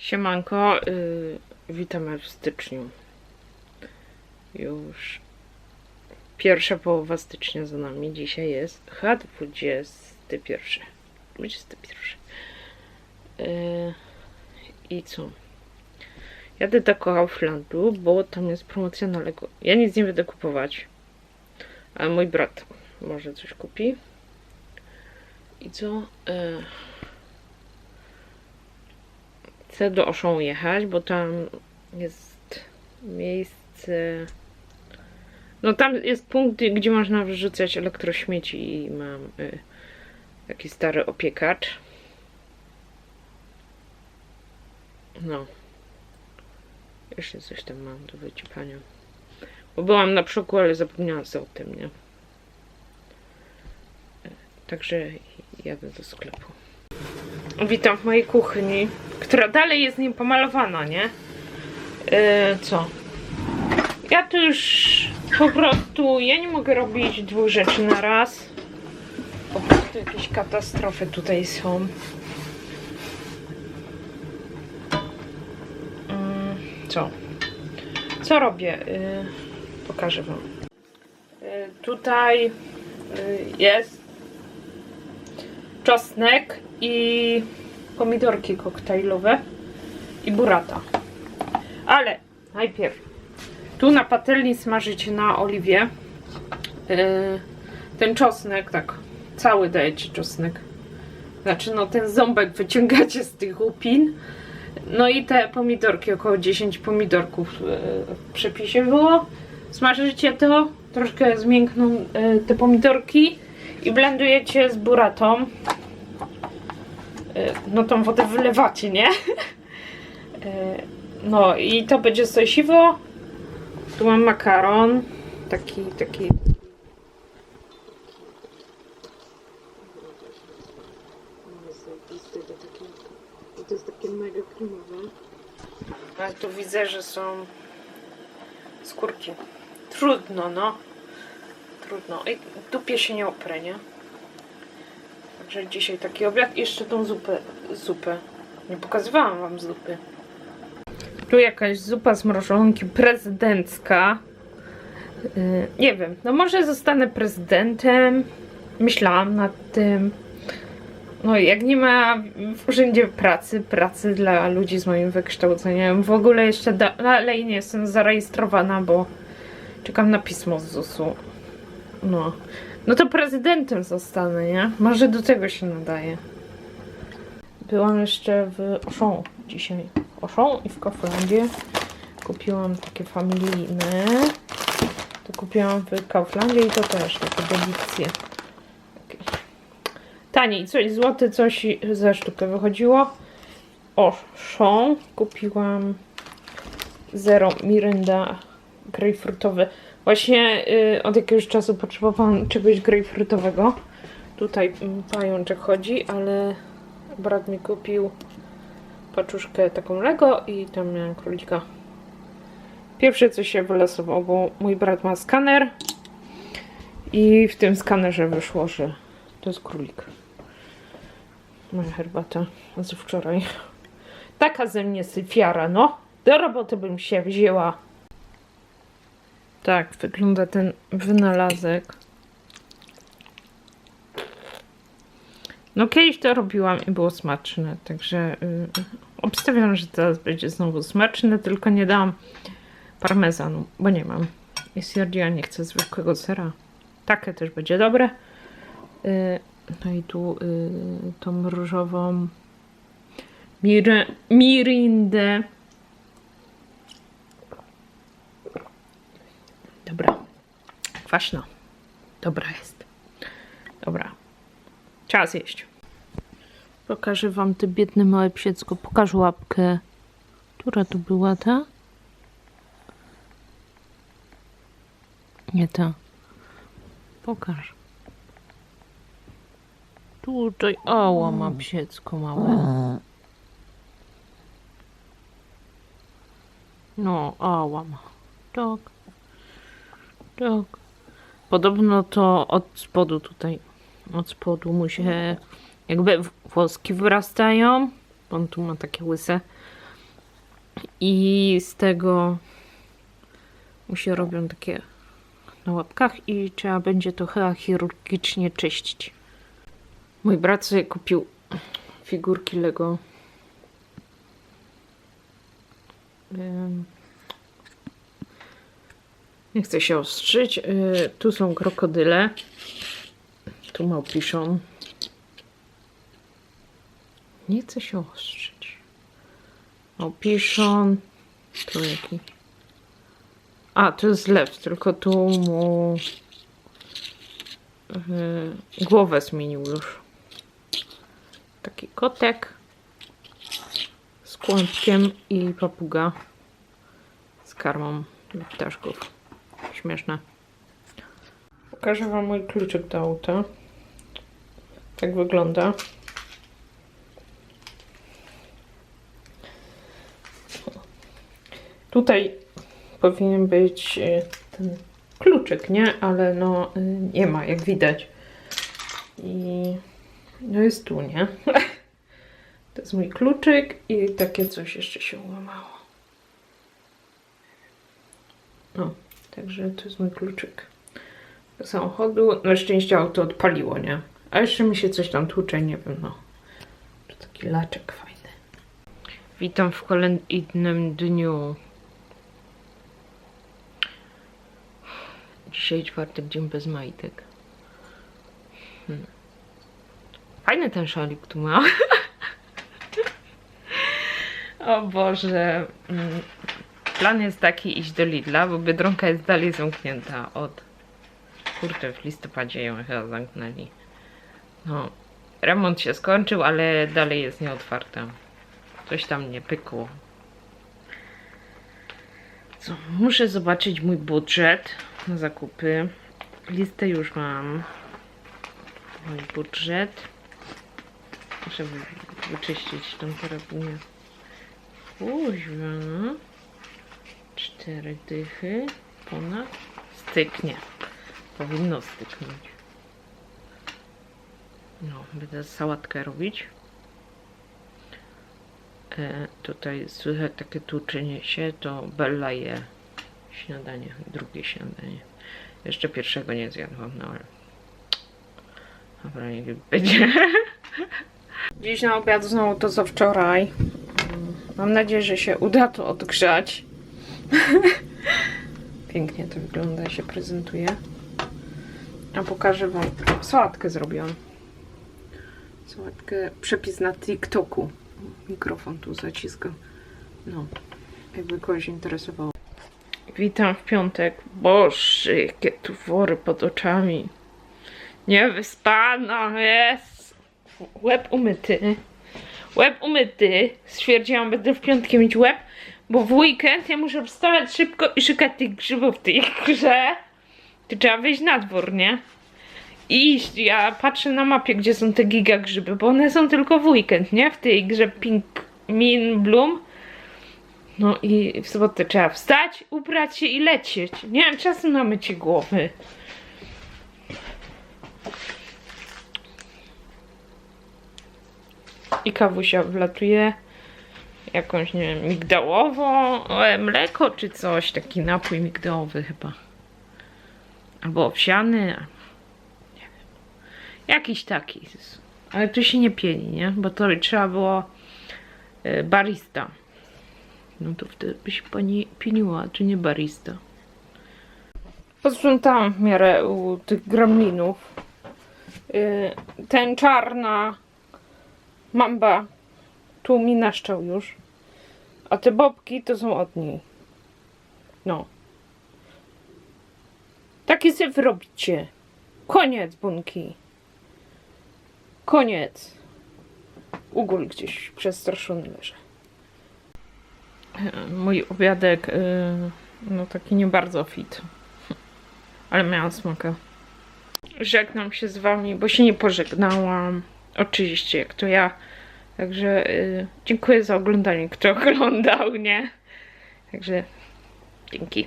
Siemanko, yy, witamy w styczniu. Już pierwsza połowa stycznia za nami. Dzisiaj jest chyba 21. 21. Yy, I co? Jadę do Kauflandu, bo tam jest promocja na Lego. Ja nic nie będę kupować, ale mój brat może coś kupi. I co? Yy, chcę do Oszą jechać, bo tam jest miejsce. No tam jest punkt, gdzie można wrzucać elektrośmieci i mam y, taki stary opiekacz. No. Jeszcze coś tam mam do wyciepania. Bo byłam na przoku, ale zapomniałam sobie o tym, nie? Także jadę do sklepu. Witam w mojej kuchni, która dalej jest niepomalowana, nie? Yy, co? Ja tu już po prostu, ja nie mogę robić dwóch rzeczy na raz. Po prostu jakieś katastrofy tutaj są. Mm, co? Co robię? Yy, pokażę wam. Yy, tutaj yy, jest czosnek i pomidorki koktajlowe i burata. Ale najpierw tu na patelni smażycie na oliwie yy, ten czosnek, tak, cały dajecie czosnek. Znaczy, no ten ząbek wyciągacie z tych łupin. No i te pomidorki, około 10 pomidorków yy, w przepisie było. Smażycie to, troszkę zmiękną yy, te pomidorki i blendujecie z buratą. Yy, No tą wodę wylewacie, nie? Yy, No i to będzie sosiwo. Tu mam makaron. Taki, taki. To jest takie mega kremowe. Ale tu widzę, że są skórki. Trudno, no. Trudno. I dupie się nie oprę, nie? Także dzisiaj taki obiad. I jeszcze tą zupę. Zupę. Nie pokazywałam wam zupy. Tu jakaś zupa z mrożonki prezydencka. Yy, nie wiem, no może zostanę prezydentem. Myślałam nad tym. No jak nie ma w urzędzie pracy, pracy dla ludzi z moim wykształceniem, w ogóle jeszcze dalej nie jestem zarejestrowana, bo czekam na pismo z ZUS-u. No. No to prezydentem zostanę, nie? Może do tego się nadaje. Byłam jeszcze w Auchan dzisiaj. Auchan i w Kauflandzie. Kupiłam takie familijne. To kupiłam w Kauflandzie i to też takie delicje. Takie. Taniej, coś złoty, coś za sztukę wychodziło. Auchan kupiłam Zero Mirinda grejpfrutowy. Właśnie y, od jakiegoś czasu potrzebowałam czegoś grejpfrutowego. Tutaj mm, pajączek chodzi, ale brat mi kupił paczuszkę taką Lego i tam miałem królika. Pierwsze co się wylosowało, bo mój brat ma skaner i w tym skanerze wyszło, że to jest królik. Moja herbata z wczoraj. Taka ze mnie syfiara, no. Do roboty bym się wzięła. Tak wygląda ten wynalazek. No kiedyś to robiłam i było smaczne, także yy, obstawiam, że teraz będzie znowu smaczne, tylko nie dam parmezanu, bo nie mam. I stwierdziłam, nie chcę zwykłego sera. Takie też będzie dobre. Yy, no i tu yy, tą różową mir mirindę. Dobra. Kwaśna. Dobra jest. Dobra. Czas jeść. Pokażę wam te biedne małe psiecko. Pokaż łapkę. Która tu była ta? Nie ta. Pokaż. Tutaj, ała ma psiecko małe. No, ała ma. Tak. Tak. Podobno to od spodu tutaj, od spodu mu się jakby włoski wyrastają. On tu ma takie łyse. I z tego mu się robią takie na łapkach i trzeba będzie to chyba chirurgicznie czyścić. Mój brat sobie kupił figurki Lego. Ym, Nie chcę się ostrzyć. Yy, Tu są krokodyle. Tu małpiszon. Nie chcę się ostrzyć. Małpiszon. Tu jaki? A, to jest lew, tylko tu mu yy, głowę zmienił już. Taki kotek z kłębkiem i papuga z karmą ptaszków. Śmieszne. Pokażę Wam mój kluczyk do auta. Tak wygląda. Tutaj powinien być e, ten kluczyk, nie? Ale no e, nie ma, jak widać. I no jest tu, nie? To jest mój kluczyk i takie coś jeszcze się ułamało. No, także to jest mój kluczyk do samochodu. Na szczęście auto odpaliło, nie? A jeszcze mi się coś tam tłucze, nie wiem, no. To taki laczek fajny. Witam w kolejnym dniu. Dzisiaj czwartek, dzień bez majtek. Hmm. Fajny ten szalik tu ma. o Boże. Plan jest taki iść do Lidla, bo Biedronka jest dalej zamknięta od... Kurde, w listopadzie ją chyba zamknęli. No, remont się skończył, ale dalej jest nieotwarta. Coś tam nie pykło. Co, muszę zobaczyć mój budżet na zakupy. Listę już mam. Mój budżet. Muszę wy- wyczyścić tą karabinę. Kuźwa, no. Cztery dychy. Ponad. Styknie. Powinno styknąć. No, będę sałatkę robić. E, tutaj słychać takie tłuczenie się, to Bella je śniadanie, drugie śniadanie. Jeszcze pierwszego nie zjadłam, no ale... Dobra, niech będzie. Dziś na obiad znowu to co wczoraj. Mam nadzieję, że się uda to odgrzać. Pięknie to wygląda, się prezentuje. A pokażę wam. Sałatkę zrobiłam. Sałatkę, przepis na TikToku. Mikrofon tu zaciskam. No, jakby kogoś interesowało. Witam w piątek. Boże, jakie tu wory pod oczami. Niewyspana jest. Łeb umyty. Łeb umyty. Stwierdziłam, będę w piątki mieć łeb, bo w weekend ja muszę wstawać szybko i szukać tych grzybów w tej grze. To trzeba wyjść na dwór, nie? I iść. Ja patrzę na mapie, gdzie są te giga grzyby, bo one są tylko w weekend, nie? W tej grze Pink Min Bloom. No i w sobotę trzeba wstać, ubrać się i lecieć. Nie mam czasu na mycie głowy. I kawusia wlatuje jakąś, nie wiem, migdałową, e, mleko czy coś, taki napój migdałowy chyba. Albo owsiany, nie wiem. Jakiś taki. Ale tu się nie pieni, nie? Bo to trzeba było e, barista. No to wtedy by się pani pieniła, czy nie barista. Posprzątałam w miarę u tych gremlinów. Yy, ten czarna mamba tu mi naszczał już. A te bobki to są od niej. No. Takie sobie wyrobicie. Koniec, bunki. Koniec. Ugól gdzieś przestraszony leży. Mój obiadek, y, no taki nie bardzo fit. Ale miałam smakę. Żegnam się z wami, bo się nie pożegnałam. Oczywiście, jak to ja. Także y, dziękuję za oglądanie, kto oglądał, nie? Także dzięki.